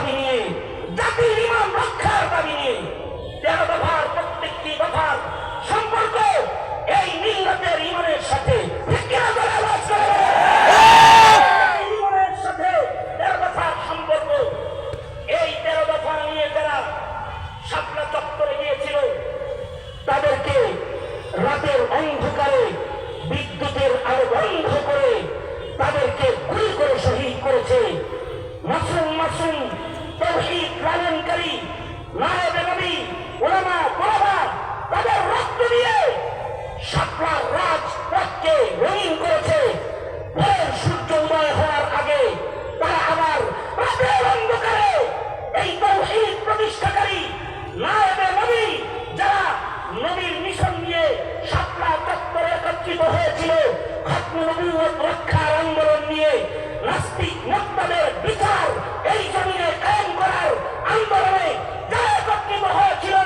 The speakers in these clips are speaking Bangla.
বাহিনী মোত্তাদের বিচার, এই জমিনে কায়েম করার আন্দোলনে যারা একত্রিত হয়েছিল।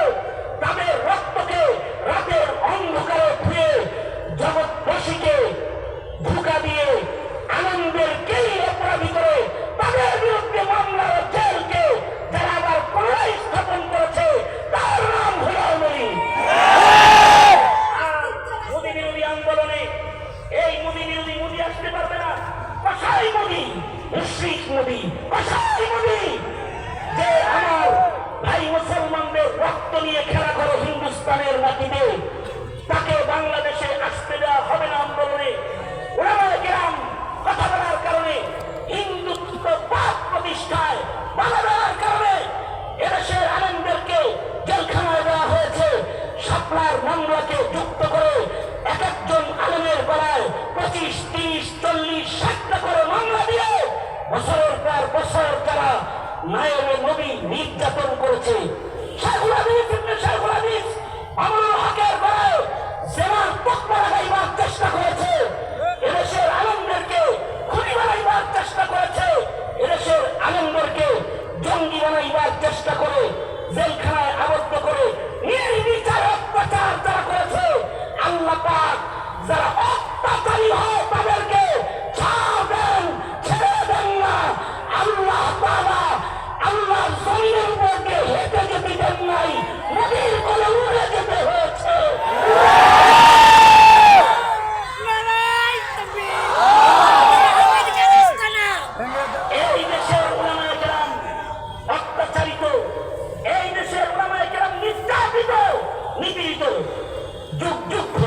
তাদের রক্তকে রাতের অন্ধকারে ধুয়ে জগৎবাসীকে ধোকা দিয়ে আনন্দের কেই অপরাধী করে তাদের বিরুদ্ধে মামলা জেলকে যারা আবার পুনরায় স্থাপন তার নাম হল আওয়ামী মোদী বিরোধী আন্দোলনে এই মোদী বিরোধী মোদী আসতে পারবে না। মুশ্রিক মোদী কসাই মোদী যে আমার ভাই মুসলমানদের রক্ত নিয়ে খেলা করো হিন্দুস্তানের মাটিতে তাকে বাংলাদেশে আসতে দেওয়া হবে না আন্দোলনে। ওনারা গ্রাম কথা বলার কারণে, হিন্দুত্ব পাপ প্রতিষ্ঠায় বাধা দেওয়ার কারণে এদেশের আনন্দদেরকে জেলখানায় দেওয়া হয়েছে। সাপলার মামলাকে যুক্ত করে এক একজন আলমের গলায় পঁচিশ, তিরিশ, চল্লিশ দিয়ে বছরের পর বছর তারা নায়বে নবী নির্যাতন করেছে। 見ていたよ。ッジョッ